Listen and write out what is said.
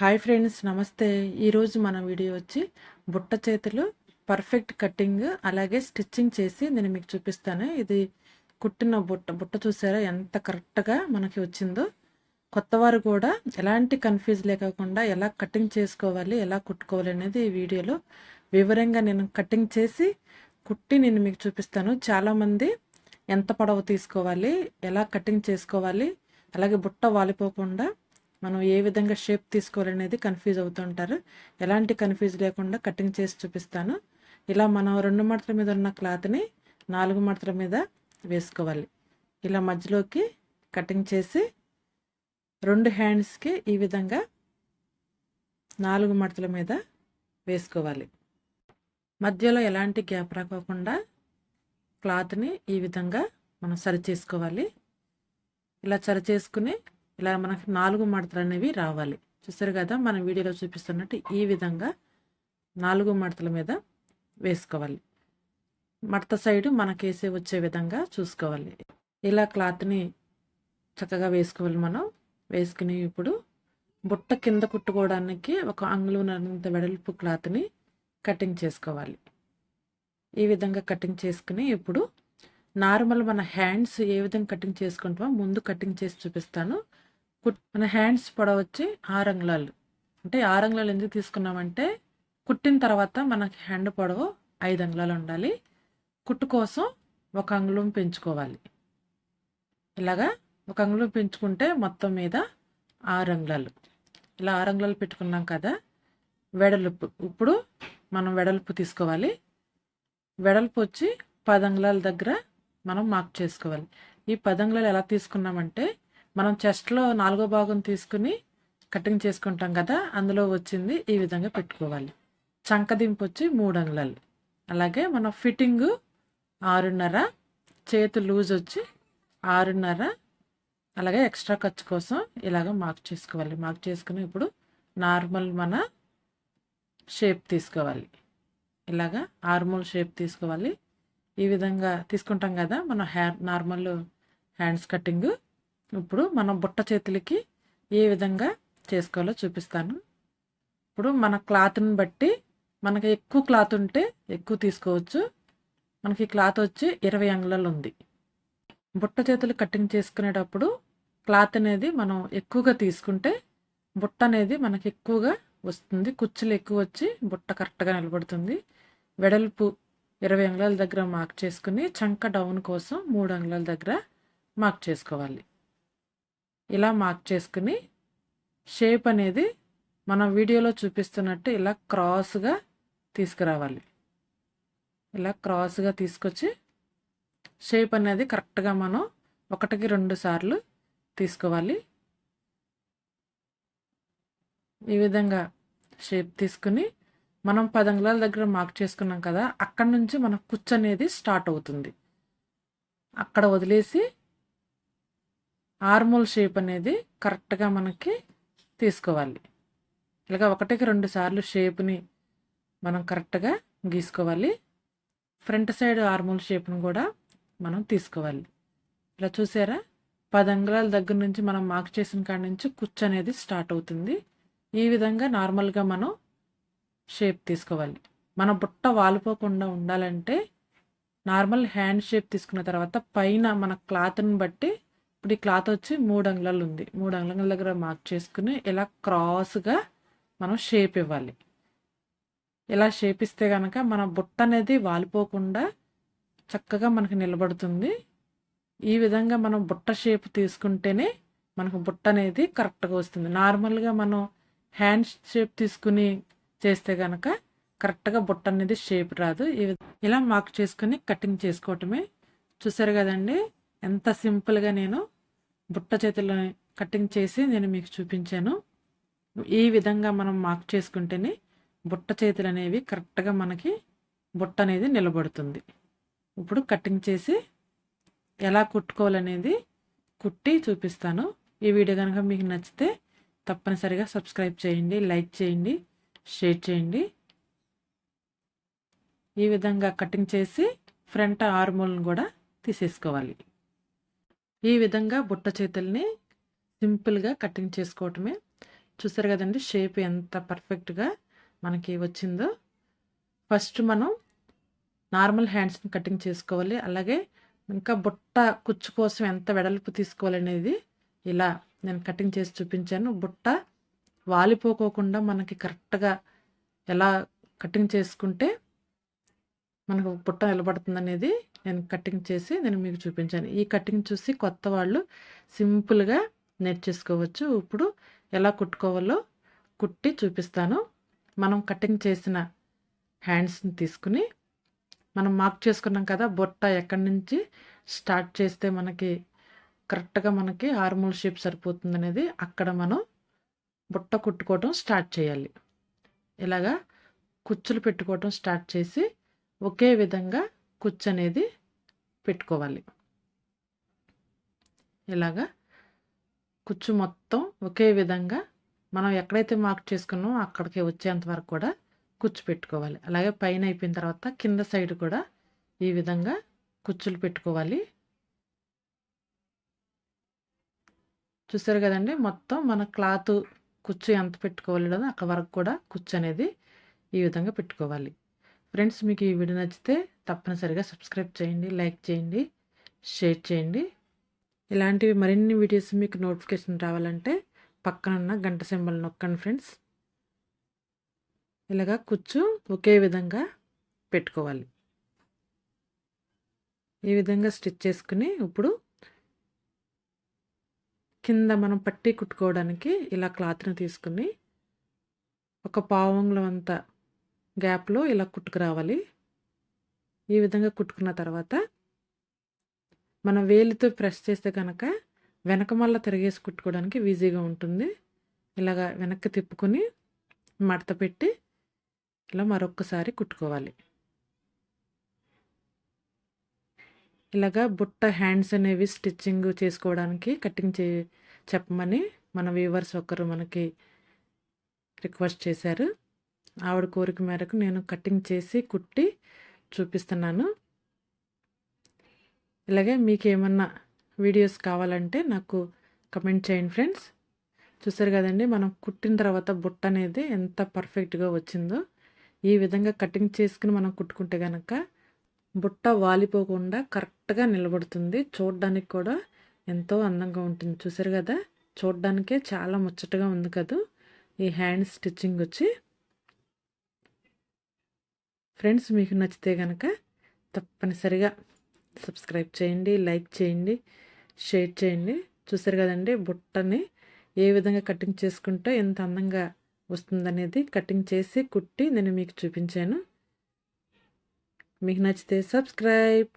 Hi friends నమస్తే. ఈరోజు మన వీడియో వచ్చి బుట్ట చేతులు పర్ఫెక్ట్ కటింగ్ అలాగే స్టిచ్చింగ్ చేసి నేను మీకు చూపిస్తాను. ఇది కుట్టిన బుట్ట. బుట్ట చూసారా? ఎంత కరెక్ట్గా మనకి వచ్చిందో. కొత్తవారు కూడా ఎలాంటి కన్ఫ్యూజ్ లేకుండా ఎలా కటింగ్ చేసుకోవాలి ఎలా కుట్టుకోవాలి అనేది ఈ వీడియోలో వివరంగా నేను కటింగ్ చేసి కుట్టి నేను మీకు చూపిస్తాను. చాలామంది ఎంత పొడవు తీసుకోవాలి ఎలా కటింగ్ చేసుకోవాలి అలాగే బుట్ట వాలిపోకుండా మనం ఏ విధంగా షేప్ తీసుకోవాలనేది కన్ఫ్యూజ్ అవుతుంటారు. ఎలాంటి కన్ఫ్యూజ్ లేకుండా కటింగ్ చేసి చూపిస్తాను. ఇలా మనం రెండు మడతల మీద ఉన్న క్లాత్ని నాలుగు మడతల మీద వేసుకోవాలి. ఇలా మధ్యలోకి కటింగ్ చేసి రెండు హ్యాండ్స్కి ఈ విధంగా నాలుగు మడతల మీద వేసుకోవాలి. మధ్యలో ఎలాంటి గ్యాప్ రాకోకుండా క్లాత్ని ఈ విధంగా మనం సరి చేసుకోవాలి. ఇలా సరి చేసుకుని ఇలా మనకు నాలుగు మడతలు అనేవి రావాలి. చూసారు కదా మన వీడియోలో చూపిస్తున్నట్టు ఈ విధంగా నాలుగు మడతల మీద వేసుకోవాలి. మడత సైడు మనకేసే వచ్చే విధంగా చూసుకోవాలి. ఇలా క్లాత్ని చక్కగా వేసుకోవాలి మనం. వేసుకుని ఇప్పుడు బుట్ట కింద కుట్టుకోవడానికి ఒక అంగుళంత వెడల్పు క్లాత్ని కటింగ్ చేసుకోవాలి. ఈ విధంగా కటింగ్ చేసుకుని ఇప్పుడు నార్మల్ మన హ్యాండ్స్ ఏ విధంగా కటింగ్ చేసుకుంటామో ముందు కటింగ్ చేసి చూపిస్తాను. కుట్ మన హ్యాండ్స్ పొడవు వచ్చి ఆరు అంటే ఆరు అంగుళాలు ఎందుకు తీసుకున్నామంటే కుట్టిన తర్వాత మనకి హ్యాండ్ పొడవు ఐదు అంగుళాలు ఉండాలి. కుట్టు కోసం ఒక అంగుళం పెంచుకోవాలి. ఇలాగా ఒక అంగుళం పెంచుకుంటే మొత్తం మీద ఆరు అంగుళాలు. ఇలా ఆరు అంగుళాలు పెట్టుకున్నాం కదా వెడల్పు. ఇప్పుడు మనం వెడల్పు తీసుకోవాలి. వెడల్పు వచ్చి పది అంగుళాల దగ్గర మనం మార్క్ చేసుకోవాలి. ఈ పది అంగుళాలు ఎలా తీసుకున్నామంటే మనం చెస్ట్లో నాలుగో భాగం తీసుకుని కటింగ్ చేసుకుంటాం కదా అందులో వచ్చింది ఈ విధంగా పెట్టుకోవాలి. చంకదింపు వచ్చి మూడు అంగుళాలు. అలాగే మన ఫిట్టింగు ఆరున్నర చేతి లూజ్ వచ్చి ఆరున్నర అలాగే ఎక్స్ట్రా ఖర్చు కోసం ఇలాగ మార్క్ చేసుకోవాలి. మార్క్ చేసుకుని ఇప్పుడు నార్మల్ మన షేప్ తీసుకోవాలి. ఇలాగా ఆర్మల్ షేప్ తీసుకోవాలి. ఈ విధంగా తీసుకుంటాం కదా మన హ్యా నార్మల్ హ్యాండ్స్ కటింగ్. ఇప్పుడు మనం బుట్ట చేతులకి ఏ విధంగా చేసుకోవాలో చూపిస్తాను. ఇప్పుడు మన క్లాత్ని బట్టి మనకి ఎక్కువ క్లాత్ ఉంటే ఎక్కువ తీసుకోవచ్చు. మనకి క్లాత్ వచ్చి ఇరవై అంగుళాలు ఉంది. బుట్ట చేతులు కటింగ్ చేసుకునేటప్పుడు క్లాత్ అనేది మనం ఎక్కువగా తీసుకుంటే బుట్ట అనేది మనకి ఎక్కువగా వస్తుంది. కుచ్చులు ఎక్కువ వచ్చి బుట్ట కరెక్ట్గా నిలబడుతుంది. వెడల్పు ఇరవై అంగుళాల దగ్గర మార్క్ చేసుకుని చంక డౌన్ కోసం మూడు అంగుళాల దగ్గర మార్క్ చేసుకోవాలి. ఇలా మార్క్ చేసుకుని షేప్ అనేది మనం వీడియోలో చూపిస్తున్నట్టు ఇలా క్రాస్గా తీసుకురావాలి. ఇలా క్రాస్గా తీసుకొచ్చి షేప్ అనేది కరెక్ట్గా మనం ఒకటికి రెండు సార్లు తీసుకోవాలి. ఈ విధంగా షేప్ తీసుకుని మనం పదంగుళాల దగ్గర మార్క్ చేసుకున్నాం కదా అక్కడ నుంచి మన కుచ్చు అనేది స్టార్ట్ అవుతుంది. అక్కడ వదిలేసి ఆర్మోల్ షేప్ అనేది కరెక్ట్గా మనకి తీసుకోవాలి. ఇలాగ ఒకటికి రెండు సార్లు షేప్ని మనం కరెక్ట్గా గీసుకోవాలి. ఫ్రంట్ సైడ్ ఆర్మోల్ షేప్ని కూడా మనం తీసుకోవాలి. ఇలా చూసారా? పది అంగుళాల దగ్గర నుంచి మనం మార్క్ చేసిన కాడి నుంచి కుచ్చు అనేది స్టార్ట్ అవుతుంది. ఈ విధంగా నార్మల్గా మనం షేప్ తీసుకోవాలి. మన బుట్ట వాలిపోకుండా ఉండాలంటే నార్మల్ హ్యాండ్ షేప్ తీసుకున్న తర్వాత పైన మన క్లాత్ని బట్టి ఇప్పుడు ఈ క్లాత్ వచ్చి మూడు అంగుళాలు ఉంది. మూడు అంగుళాల దగ్గర మార్క్ చేసుకుని ఇలా క్రాస్గా మనం షేప్ ఇవ్వాలి. ఇలా షేప్ ఇస్తే కనుక మన బుట్ట అనేది వాలిపోకుండా చక్కగా మనకు నిలబడుతుంది. ఈ విధంగా మనం బుట్ట షేప్ తీసుకుంటేనే మనకు బుట్ట అనేది కరెక్ట్గా వస్తుంది. నార్మల్గా మనం హ్యాండ్ షేప్ తీసుకుని చేస్తే కనుక కరెక్ట్గా బుట్ట అనేది షేప్ రాదు. ఇలా మార్క్ చేసుకుని కటింగ్ చేసుకోవటమే. చూసారు కదండి? ఎంత సింపుల్గా నేను బుట్ట చేతుల్లో కటింగ్ చేసి నేను మీకు చూపించాను. ఈ విధంగా మనం మార్క్ చేసుకుంటేనే బుట్ట చేతులు అనేవి కరెక్ట్గా మనకి బుట్ట అనేది నిలబడుతుంది. ఇప్పుడు కటింగ్ చేసి ఎలా కుట్టుకోవాలనేది కుట్టి చూపిస్తాను. ఈ వీడియో కనుక మీకు నచ్చితే తప్పనిసరిగా సబ్స్క్రైబ్ చేయండి లైక్ చేయండి షేర్ చేయండి. ఈ విధంగా కటింగ్ చేసి ఫ్రంట్ ఆర్మోల్ని కూడా తీసేసుకోవాలి. ఈ విధంగా బుట్ట చేతుల్ని సింపుల్గా కటింగ్ చేసుకోవటమే. చూసారు కదండి షేప్ ఎంత పర్ఫెక్ట్గా మనకి వచ్చిందో. ఫస్ట్ మనం నార్మల్ హ్యాండ్స్ని కటింగ్ చేసుకోవాలి. అలాగే ఇంకా బుట్ట కుచ్చు కోసం ఎంత వెడల్పు తీసుకోవాలనేది ఇలా నేను కటింగ్ చేసి చూపించాను. బుట్ట వాలిపోకోకుండా మనకి కరెక్ట్గా ఎలా కటింగ్ చేసుకుంటే మనకు బుట్ట నిలబడుతుంది అనేది నేను కటింగ్ చేసి నేను మీకు చూపించాను. ఈ కటింగ్ చూసి కొత్త వాళ్ళు సింపుల్గా నేర్చేసుకోవచ్చు ఇప్పుడు ఎలా కుట్టుకోవాలో కుట్టి చూపిస్తాను. మనం కటింగ్ చేసిన హ్యాండ్స్ని తీసుకుని మనం మార్క్ చేసుకున్నాం కదా బొట్ట ఎక్కడి నుంచి స్టార్ట్ చేస్తే మనకి కరెక్ట్గా మనకి హార్మోల్ షేప్ సరిపోతుంది అనేది అక్కడ మనం బుట్ట కుట్టుకోవటం స్టార్ట్ చేయాలి. ఇలాగా కుచ్చులు పెట్టుకోవటం స్టార్ట్ చేసి ఒకే విధంగా కుచ్చు అనేది పెట్టుకోవాలి. ఇలాగా కుచ్చు మొత్తం ఒకే విధంగా మనం ఎక్కడైతే మార్క్ చేసుకున్నామో అక్కడికి వచ్చేంత వరకు కూడా కుచ్చు పెట్టుకోవాలి. అలాగే పైన అయిపోయిన తర్వాత కింద సైడ్ కూడా ఈ విధంగా కుచ్చులు పెట్టుకోవాలి. చూసారు కదండి? మొత్తం మన క్లాత్ కుచ్చు ఎంత పెట్టుకోవాలి అక్కడ వరకు కూడా కుచ్చు అనేది ఈ విధంగా పెట్టుకోవాలి. ఫ్రెండ్స్ మీకు ఈ వీడియో నచ్చితే తప్పనిసరిగా సబ్స్క్రైబ్ చేయండి లైక్ చేయండి షేర్ చేయండి. ఇలాంటివి మరిన్ని వీడియోస్ మీకు నోటిఫికేషన్ రావాలంటే పక్కనున్న గంట సింబల్ నొక్కండి ఫ్రెండ్స్. ఇలాగా కుచ్చు ఒకే విధంగా పెట్టుకోవాలి. ఈ విధంగా స్టిచ్ చేసుకుని ఇప్పుడు కింద మనం పట్టి కుట్టుకోవడానికి ఇలా క్లాత్ని తీసుకుని ఒక పావంగులం అంతా గ్యాప్లో ఇలా కుట్టుకురావాలి. ఈ విధంగా కుట్టుకున్న తర్వాత మనం వేలితో ప్రెస్ చేస్తే కనుక వెనక మళ్ళీ తిరిగేసి కుట్టుకోవడానికి ఈజీగా ఉంటుంది. ఇలాగ వెనక్కి తిప్పుకొని మడత పెట్టి ఇలా మరొక్కసారి కుట్టుకోవాలి. ఇలాగా బుట్ట హ్యాండ్స్ అనేవి స్టిచ్చింగ్ చేసుకోవడానికి కటింగ్ చే చెప్పమని మన వ్యూవర్స్ ఒకరు మనకి రిక్వెస్ట్ చేశారు. ఆవిడ కోరిక మేరకు నేను కటింగ్ చేసి కుట్టి చూపిస్తున్నాను. ఇలాగే మీకు ఏమన్నా వీడియోస్ కావాలంటే నాకు కమెంట్ చేయండి ఫ్రెండ్స్. చూసారు కదండి మనం కుట్టిన తర్వాత బుట్ట అనేది ఎంత పర్ఫెక్ట్గా వచ్చిందో. ఈ విధంగా కటింగ్ చేసుకుని మనం కుట్టుకుంటే కనుక బుట్ట వాలిపోకుండా కరెక్ట్గా నిలబడుతుంది. చూడడానికి కూడా ఎంతో అందంగా ఉంటుంది. చూసారు కదా చూడడానికే చాలా ముచ్చటగా ఉంది కదా. ఈ హ్యాండ్ స్టిచ్చింగ్ వచ్చి ఫ్రెండ్స్ మీకు నచ్చితే కనుక తప్పనిసరిగా సబ్స్క్రైబ్ చేయండి లైక్ చేయండి షేర్ చేయండి. చూసారు కదండి బుట్టని ఏ విధంగా కటింగ్ చేసుకుంటే ఎంత అందంగా వస్తుందనేది కటింగ్ చేసి కుట్టి నేను మీకు చూపించాను. మీకు నచ్చితే సబ్స్క్రైబ్